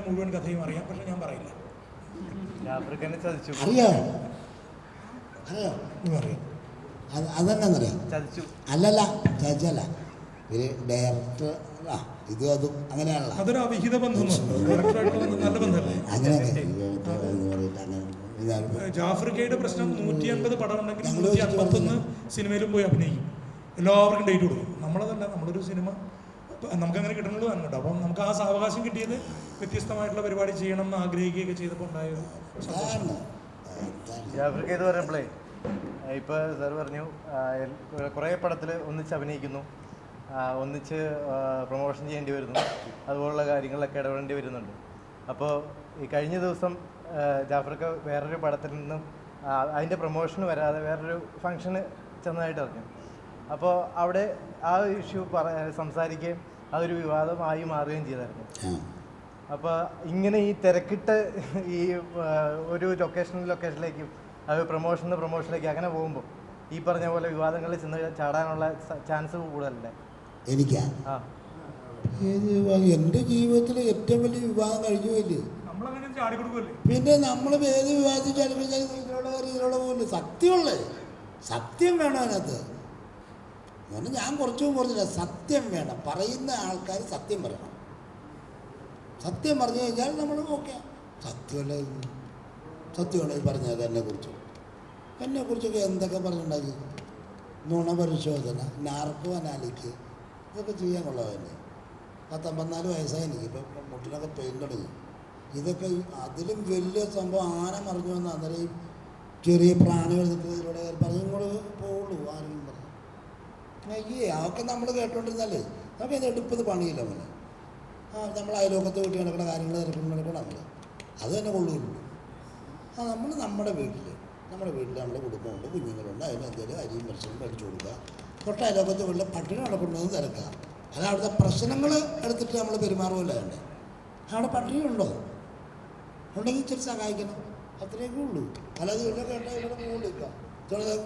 സിനിമയുടെ മുഴുവൻ കഥയും അറിയാം. പക്ഷെ ഞാൻ പറയില്ല. അറിയോ? അറിയോ? അറിയാം അത് അല്ലല്ല ചതിച്ചല്ല. ഒരു ഡയറക്ടർ ആ ഇതും അതും അങ്ങനെയാണല്ലോ. അതൊരു അവിഹിത ബന്ധം നല്ല ബന്ധമല്ലേ? അങ്ങനെയൊക്കെ. അങ്ങനെ ജാഫ്രിക്കയുടെ പ്രശ്നം നൂറ്റി അൻപത് പടം ഉണ്ടെങ്കിൽ നൂറ്റി അൻപത്തൊന്ന് സിനിമയിലും പോയി അഭിനയിക്കും. എല്ലാവർക്കും ഡേറ്റ് കൊടുക്കും. നമ്മളതല്ല നമ്മളൊരു സിനിമ നമുക്ക് അങ്ങനെ കിട്ടുന്നത് തന്നെ കേട്ടോ അപ്പം നമുക്ക് ആ സാവകാശം കിട്ടിയത് വ്യത്യസ്തമായിട്ടുള്ള പരിപാടി ചെയ്യണം എന്ന് ആഗ്രഹിക്കുകയൊക്കെ ചെയ്തപ്പോൾ ഉണ്ടായ ഒരു സന്തോഷം. അതാണ്. അതാണ്. ജാഫ്രിക്ക എന്ന് പറയുമ്പോഴേ ഇപ്പോൾ സാർ പറഞ്ഞു കുറേ പടത്തിൽ ഒന്നിച്ച് അഭിനയിക്കുന്നു. ഒന്നിച്ച് പ്രൊമോഷൻ ചെയ്യേണ്ടി വരുന്നു. അതുപോലുള്ള കാര്യങ്ങളിലൊക്കെ ഇടപെടേണ്ടി വരുന്നുണ്ട്. അപ്പോൾ ഈ കഴിഞ്ഞ ദിവസം ജാഫർക്ക് ജാഫ്രിക്ക വേറൊരു പടത്തിൽ നിന്നും അതിന്റെ പ്രൊമോഷന് വരാതെ വേറൊരു ഫംഗ്ഷന് ചെന്നതായിട്ട് അറിഞ്ഞു. അപ്പോൾ അവിടെ ആ ഇഷ്യൂ പറ സംസാരിക്കുകയും അതൊരു വിവാദമായി മാറുകയും ചെയ്തായിരുന്നു. അപ്പോൾ ഇങ്ങനെ ഈ തിരക്കിട്ട് ഈ ഒരു ലൊക്കേഷൻ ലൊക്കേഷനിലേക്കും അത് പ്രൊമോഷൻ പ്രൊമോഷനിലേക്ക് അങ്ങനെ പോകുമ്പോൾ ഈ പറഞ്ഞ പോലെ വിവാദങ്ങളിൽ ചെന്ന് ചാടാനുള്ള ചാൻസ് കൂടുതലല്ലേ എനിക്കാ? എന്റെ ജീവിതത്തിൽ ഏറ്റവും വലിയ വിവാഹം കഴിഞ്ഞു പോയില്ലേ? നമ്മളങ്ങനെ ചാടിക്കൊടുക്കുമല്ലേ പിന്നെ നമ്മൾ ഏത് വിവാഹത്തിൽ ചടിപ്പിച്ചാൽ ഇതിലൂടെ ഇതിലൂടെ പോകില്ല സത്യമുള്ളേ. സത്യം വേണം അതിനകത്ത്. അങ്ങനെ ഞാൻ കുറച്ചും കുറച്ചില്ല സത്യം വേണം. പറയുന്ന ആൾക്കാർ സത്യം പറയണം. സത്യം പറഞ്ഞു കഴിഞ്ഞാൽ നമ്മൾ ഓക്കെ. സത്യമല്ല. സത്യമാണ് ഈ പറഞ്ഞത് എന്നെ എന്നെക്കുറിച്ചൊക്കെ എന്തൊക്കെ പറഞ്ഞിട്ടുണ്ടാക്കി നുണപരിശോധന നാർക്കോ അനാലിക്ക് ഇതൊക്കെ ചെയ്യാൻ കൊള്ളാമല്ലേ പത്തമ്പത്തിനാല് വയസ്സായി എനിക്ക്. ഇപ്പം മുട്ടിനൊക്കെ പെയിൻ തുടങ്ങി. ഇതൊക്കെ അതിലും വലിയ സംഭവം ആന മറിഞ്ഞു വന്ന അന്നേരം ചെറിയ പ്രാണി എടുത്തിട്ട് ഇതിലൂടെ പറഞ്ഞു ഇങ്ങോട്ട് പോവുള്ളൂ ആരെങ്കിലും പറഞ്ഞു. അയ്യേ അതൊക്കെ നമ്മൾ കേട്ടോണ്ടിരുന്നല്ലേ നമുക്ക് അത് എടുപ്പത് പണിയില്ല മോനെ. ആ നമ്മൾ അയലോക്കത്ത് വീട്ടിൽ നടക്കുന്ന കാര്യങ്ങൾ നടക്കുന്ന നടക്കണം നമ്മൾ അത് തന്നെ കൊള്ളുകയുള്ളൂ. ആ നമ്മൾ നമ്മുടെ വീട്ടിൽ നമ്മുടെ വീട്ടിൽ നമ്മുടെ കുടുംബമുണ്ട് കുഞ്ഞുങ്ങളുണ്ട് അതിന് എന്തെങ്കിലും അരിയും ഭക്ഷണം മേടിച്ചു കൊടുക്കുക. തൊട്ട അയലോക്കത്ത് വീട്ടിൽ പട്ടിണി നടക്കുന്നത് തിരക്കുക. അത് അവിടുത്തെ പ്രശ്നങ്ങൾ എടുത്തിട്ട് നമ്മൾ പെരുമാറുമല്ല വേണ്ടേ അവിടെ പട്ടിണി ഉണ്ടോ? ഉണ്ടെങ്കിൽ ഇച്ചിരി സഹായിക്കണം. അത്രയൊക്കെ ഉള്ളൂ. അല്ലാതെ ഇവിടെ കേട്ടാൽ ഇവിടെ മുകളിലില്ല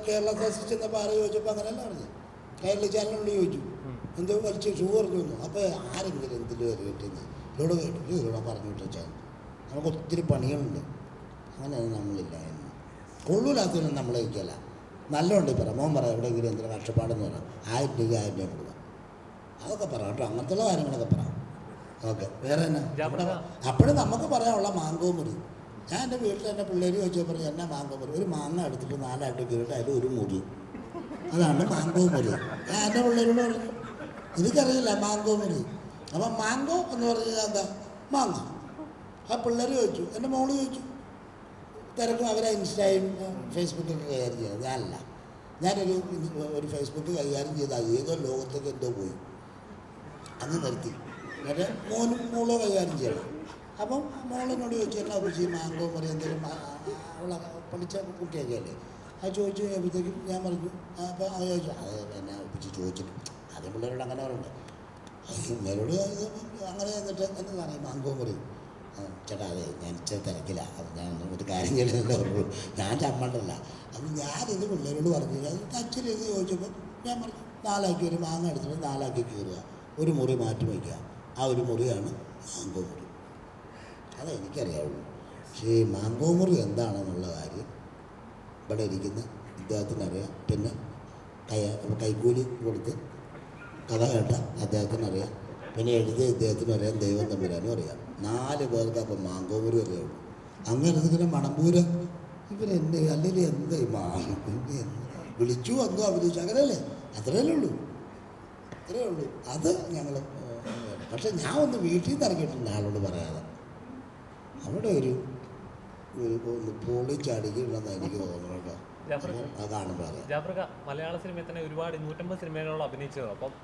കേരളത്തെ ചെന്നപ്പോൾ ആരോ ചോദിച്ചപ്പോൾ അങ്ങനെയല്ല പറഞ്ഞു കേരള ചാനലിനോട് ചോദിച്ചു. എന്തോ വലിച്ച് ഷൂ പറഞ്ഞു തന്നു അപ്പോൾ ആരെങ്കിലും എന്തിലും ഒരു കിട്ടുന്നത് ഇവിടെ കേട്ടിട്ട് ഇവിടെ പറഞ്ഞു വിട്ടാൽ നമുക്ക് ഒത്തിരി പണികളുണ്ട്. അങ്ങനെയൊന്നും നമ്മളില്ല എന്ന്. കൊള്ളൂലാത്തൊന്നും നമ്മളെ വയ്ക്കല നല്ലോണ്ട് പറ. മോൻ പറ എവിടെയെങ്കിലും എന്തിനാ കഷ്ടപ്പാടെന്ന് പറയാം ആയിരം രൂപ ആയിരം രൂപ കൊടുക്കാം. അതൊക്കെ പറ കേട്ടോ. അങ്ങനത്തുള്ള കാര്യങ്ങളൊക്കെ പറ. ഓക്കെ. വേറെ എന്നാ? അപ്പോഴും നമുക്ക് പറയാനുള്ള മാങ്കോ മുറി. ഞാൻ എന്റെ വീട്ടിൽ എന്റെ പിള്ളേർ ചോദിച്ചാൽ പറഞ്ഞു എന്നാ മാങ്ങ മുറി? ഒരു മാങ്ങ എടുത്തിട്ട് നാലായിട്ട് കീറിട്ട് അതിൽ ഒരു മുറി. അതാണ് മാങ്കോ മുരി എന്റെ പിള്ളേരോട് പറഞ്ഞു എനിക്കറിയില്ല മാങ്കോ മുരി അപ്പം മാങ്കോ എന്ന് പറഞ്ഞാൽ എന്താ? മാങ്ങ. ആ പിള്ളേർ ചോദിച്ചു. എന്റെ മോൾ ചോദിച്ചു. തിരക്കും അവരെ ഇൻസ്റ്റയും ഫേസ്ബുക്കൊക്കെ കൈകാര്യം ചെയ്യുന്നത് ഞാനല്ല ഞാനൊരു ഒരു ഫേസ്ബുക്ക് കൈകാര്യം ചെയ്താൽ ഏതോ ലോകത്തേക്ക് എന്തോ പോയി. അങ്ങ് നിർത്തി. എന്നിട്ട് മോനും മോളോ കൈകാര്യം ചെയ്യണം. അപ്പം മോളിനോട് ചോദിച്ചു എന്നാ കുറിച്ച് മാങ്കോ പറയും എന്തെങ്കിലും പഠിച്ച കുട്ടിയൊക്കെ അല്ലേ? അത് ചോദിച്ചു കഴിയുമ്പോഴത്തേക്കും ഞാൻ പറഞ്ഞു അപ്പോൾ അത് ചോദിച്ചു അത് എന്നാ ഒപ്പിച്ച് ചോദിച്ചിട്ട് ആദ്യം പിള്ളേരോട് അങ്ങനെ പറയുന്നുണ്ട് ഇന്നലോട് അങ്ങനെ എന്നിട്ട് എന്ന് പറയും മാങ്കോ പറയും. ചേട്ടാ അതെ ഞാൻ ഇച്ചിരി തിരക്കില്ല അപ്പം ഞാൻ ഒരു കാര്യം ചെയ്യണമെന്നേ ഉള്ളൂ. ഞാൻ ചമ്മണ്ടല്ല. അപ്പം ഞാനിത് പിള്ളേരോട് പറഞ്ഞു അത് അച്ഛൻ ഇത് ചോദിച്ചപ്പോൾ ഞാൻ പറഞ്ഞു നാലാക്കി ഒരു മാങ്ങ എടുത്തിട്ട് നാലാക്കി കീറുക. ഒരു മുറി മാറ്റി വയ്ക്കുക. ആ ഒരു മുറിയാണ് മാങ്കോ മുറി. അതെനിക്കറിയാവുള്ളൂ പക്ഷേ ഈ മാങ്കോ മുറി എന്താണെന്നുള്ള കാര്യം ഇവിടെ ഇരിക്കുന്ന ഇദ്ദേഹത്തിനറിയാം പിന്നെ കൈ കൈക്കൂലി കൊടുത്ത് കഥ കേട്ട അദ്ദേഹത്തിനറിയാം പിന്നെ എഴുതിയ ഇദ്ദേഹത്തിനറിയാം ദൈവം തമ്പുരാനും അറിയാം. നാല് പേർക്ക് അപ്പം മാങ്കോപുരം അറിയാവുള്ളൂ അങ്ങനെ ഇതിന് മണമ്പൂര്. ഇവരെന്നെ അല്ലെങ്കിൽ എന്താ ഈ വിളിച്ചു വന്നു അഭിനയിച്ചു. അങ്ങനെയല്ലേ? അത്രയല്ലേ ഉള്ളൂ. അത്രയേ ഉള്ളൂ. അത് ഞങ്ങൾ പക്ഷെ ഞാൻ ഒന്ന് വീട്ടിൽ നിന്ന് ഇറങ്ങിയിട്ടുണ്ട് ആളോട് പറയാതെ. അവിടെ ഒരു ഒന്ന് പൊളി ചടിക്കുണ്ടെന്ന് എനിക്ക് തോന്നുന്നു കേട്ടോ. അതാണ് മലയാള സിനിമയിൽ തന്നെ ഒരുപാട് നൂറ്റമ്പത് സിനിമയിലോളം അഭിനയിച്ചത്. അപ്പം